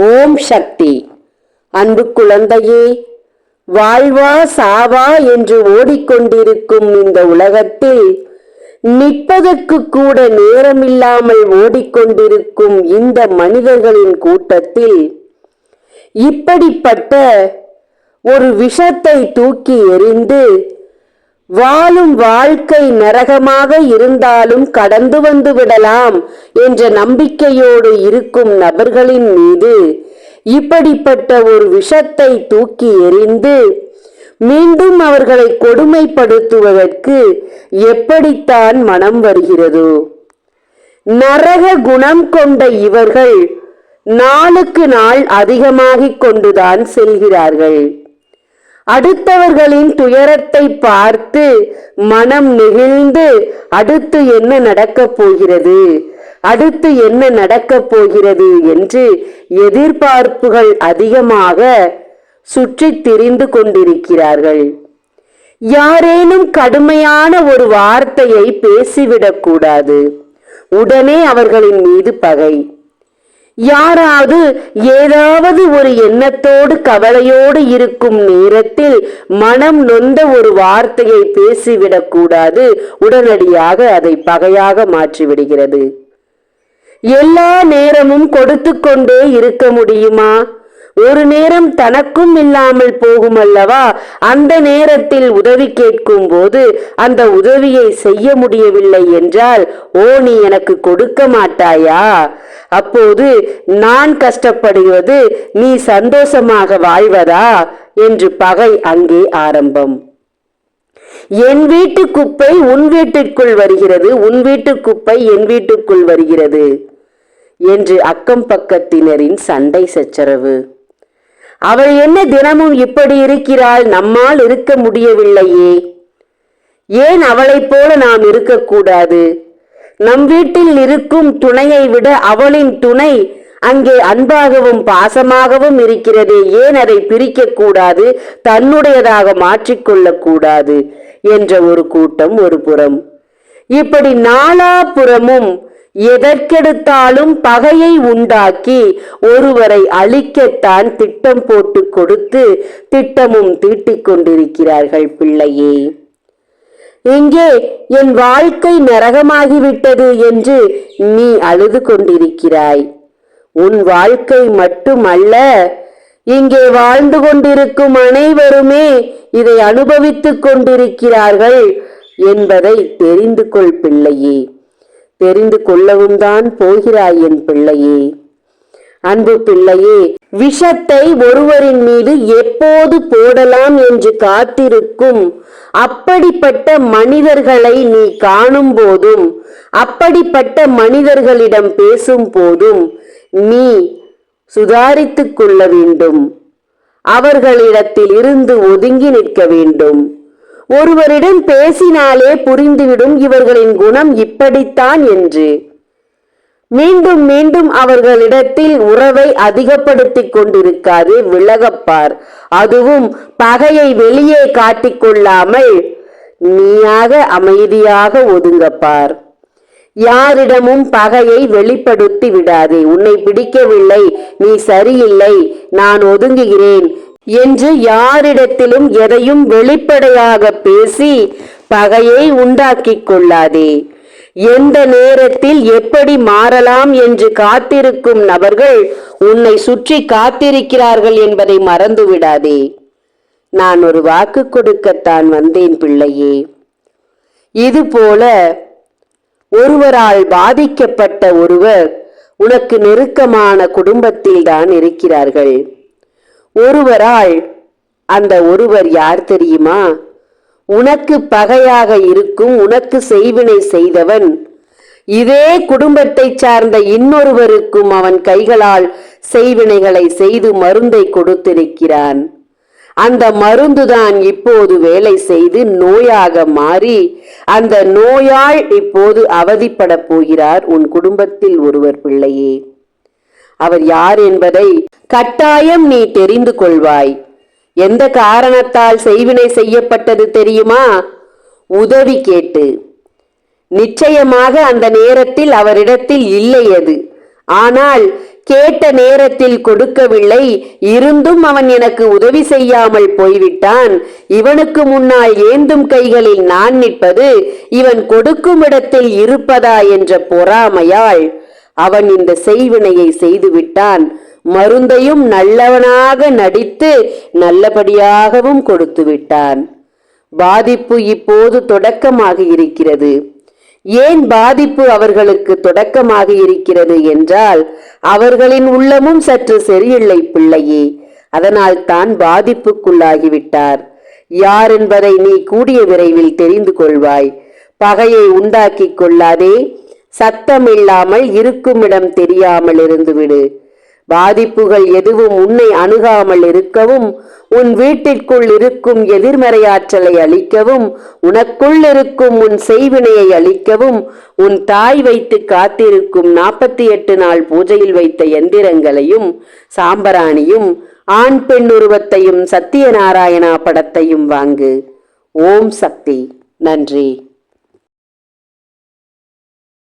ஓம் சக்தி. அன்பு குழந்தையே வாழ்வா சாவா என்று ஓடிக்கொண்டிருக்கும் இந்த உலகத்தில் நிற்பதற்கு கூட நேரமில்லாமல் ஓடிக்கொண்டிருக்கும் இந்த மனிதர்களின் கூட்டத்தில் இப்படிப்பட்ட ஒரு விஷத்தை தூக்கி எறிந்து வாழும் வாழ்க்கை நரகமாக இருந்தாலும் கடந்து வந்து விடலாம் என்ற நம்பிக்கையோடு இருக்கும் நபர்களின் மீது இப்படிப்பட்ட ஒரு விஷத்தை தூக்கி எறிந்து மீண்டும் அவர்களை கொடுமைப்படுத்துவதற்கு எப்படித்தான் மனம் வருகிறதோ? நரக குணம் கொண்ட இவர்கள் நாளுக்கு நாள் அதிகமாகிக் கொண்டுதான் செல்கிறார்கள். அடுத்தவர்களின் துயரத்தை பார்த்து மனம் நெகிழ்ந்து அடுத்து என்ன நடக்கப் போகிறது? அடுத்து என்ன நடக்கப் போகிறது என்று எதிர்பார்ப்புகள் அதிகமாக சுற்றித் திரிந்து கொண்டிருக்கிறார்கள். யாரேனும் கடுமையான ஒரு வார்த்தையை பேசிவிடக்கூடாது உடனே அவர்களின் மீது பகை. யாராவது ஏதாவது ஒரு எண்ணத்தோடு கவலையோடு இருக்கும் நேரத்தில் மனம் நொந்த ஒரு வார்த்தையை பேசிவிடக் கூடாது. உடனடியாக அதை பகையாக மாற்றிவிடுகிறது. எல்லா நேரமும் கொடுத்து கொண்டே இருக்க முடியுமா? ஒரு நேரம் தனக்கும் இல்லாமல் போகும் அல்லவா அந்த நேரத்தில் உதவி கேட்கும் போது அந்த உதவியை செய்ய முடியவில்லை என்றால் ஓ நீ எனக்கு கொடுக்க மாட்டாயா? அப்போது நான் கஷ்டப்படுவது நீ சந்தோஷமாக வாழ்வதா? என்று பகை அங்கே ஆரம்பம். என் வீட்டு குப்பை உன் வீட்டிற்குள் வருகிறது உன் வீட்டு குப்பை என் வீட்டுக்குள் வருகிறது என்று அக்கம் பக்கத்தினரின் சண்டை சச்சரவு. அவள் என்ன தினமும் இப்படி இருக்கிறாள்? நம்மால் இருக்க முடியவில்லையே. ஏன் அவளைப் போல நாம் இருக்கக்கூடாது? நம் வீட்டில் இருக்கும் துணையை விட அவளின் துணை அங்கே அன்பாகவும் பாசமாகவும் இருக்கிறதே. ஏன் அதை பிரிக்கக்கூடாது? தன்னுடையதாக மாற்றிக்கொள்ளக்கூடாது என்ற ஒரு கூட்டம் ஒரு புறம். இப்படி நாலாபுறமும் எதற்கெடுத்தாலும் பகையை உண்டாக்கி ஒருவரை அழிக்கத்தான் திட்டம் போட்டு கொடுத்து திட்டமும் தீட்டிக் கொண்டிருக்கிறார்கள் பிள்ளையே. இங்கே என் வாழ்க்கை நரகமாகிவிட்டது என்று நீ அழுது கொண்டிருக்கிறாய். உன் வாழ்க்கை மட்டுமல்ல இங்கே வாழ்ந்து கொண்டிருக்கும் அனைவருமே இதை அனுபவித்துக் கொண்டிருக்கிறார்கள் என்பதை தெரிந்து கொள் பிள்ளையே. தெரிந்து கொள்ளவும் தான் போகிறாய் என் பிள்ளையே. அன்பு பிள்ளையே விஷத்தை ஒருவரின் மீது எப்போது போடலாம் என்று காத்திருக்கும் அப்படிப்பட்ட மனிதர்களை நீ காணும் போதும் அப்படிப்பட்ட மனிதர்களிடம் பேசும் போதும் நீ சுதாரித்துக் கொள்ள வேண்டும். அவர்களிடத்தில் இருந்து ஒதுங்கி நிற்க வேண்டும். ஒருவரிடம் பேசினாலே புரிந்துவிடும் இவர்களின் குணம் இப்படித்தான் என்று. மீண்டும் மீண்டும் அவர்களிடத்தில் உறவை அதிகப்படுத்திக் கொண்டிருக்காது விலகப்பார். அதுவும் பகையை வெளியே காட்டிக்கொள்ளாமல் நீயாக அமைதியாக ஒதுங்கப்பார். யாரிடமும் பகையை வெளிப்படுத்தி விடாதே. உன்னை பிடிக்கவில்லை. நீ சரியில்லை. நான் ஒதுங்குகிறேன். என்று யாரிடத்திலும் எதையும் வெளிப்படையாக பேசி பகையை உண்டாக்கிக் கொள்ளாதே. எந்த நேரத்தில் எப்படி மாறலாம் என்று காத்திருக்கும் நபர்கள் உன்னை சுற்றி காத்திருக்கிறார்கள் என்பதை மறந்து விடாதே நான் ஒரு வாக்கு கொடுக்கத்தான் வந்தேன் பிள்ளையே. இதுபோல ஒருவரால் பாதிக்கப்பட்ட ஒருவர் உனக்கு நெருக்கமான குடும்பத்தில் தான் இருக்கிறார்கள். ஒருவரால் அந்த ஒருவர் யார் தெரியுமா? உனக்கு பகையாக இருக்கும் உனக்கு செய்வினை செய்தவன். இதே குடும்பத்தை சார்ந்த இன்னொருவருக்கும் அவன் கைகளால் செய்வினைகளை செய்து மருந்தை கொடுத்திருக்கிறான். அந்த மருந்துதான் இப்போது வேலை செய்து நோயாக மாறி அந்த நோயால் இப்போது அவதிப்பட போகிறார் உன் குடும்பத்தில் ஒருவர் பிள்ளையே. அவர் யார் என்பதை கட்டாயம் நீ தெரிந்து கொள்வாய். எந்த காரணத்தால் செய்வினை செய்யப்பட்டது தெரியுமா? உதவி கேட்டு. நிச்சயமாக அந்த நேரத்தில் அவரிடத்தில் இல்லை அது. ஆனால் கேட்ட நேரத்தில் கொடுக்கவில்லை. இருந்தும் அவன் எனக்கு உதவி செய்யாமல் போய்விட்டான். இவனுக்கு முன்னால் ஏந்தும் கைகளில் நான் நிற்பது இவன் கொடுக்கும் இடத்தில் இருப்பதா என்ற பொறாமையால் அவன் இந்த செய்வினையை செய்துவிட்டான். மருந்தையும் நல்லவனாக நடித்து நல்லபடியாகவும் கொடுத்து விட்டான். பாதிப்பு இப்போது தொடக்கமாக இருக்கிறது. ஏன் பாதிப்பு அவர்களுக்கு தொடக்கமாக இருக்கிறது என்றால் அவர்களின் உள்ளமும் சற்று சரியில்லை பிள்ளையே. அதனால் தான் பாதிப்புக்குள்ளாகிவிட்டார். யார் என்பதை நீ கூடிய விரைவில் தெரிந்து கொள்வாய். பகையை உண்டாக்கிக் கொள்ளாதே. சத்தமில்லாமல் இருக்குமிடம் தெரியாமல் இருந்துவிடு. பாதிப்புகள் எதுவும் உன்னை அணுகாமல் இருக்கவும் உன் வீட்டிற்குள் இருக்கும் எதிர்மறையாற்றலை அளிக்கவும் உனக்குள் இருக்கும் உன் செய்வினையை அளிக்கவும் உன் தாய் வைத்து காத்திருக்கும் நாற்பத்தி எட்டு நாள் பூஜையில் வைத்த எந்திரங்களையும் சாம்பராணியும் ஆண் பெண் உருவத்தையும் சத்தியநாராயணா படத்தையும் வாங்கு. ஓம் சக்தி. நன்றி.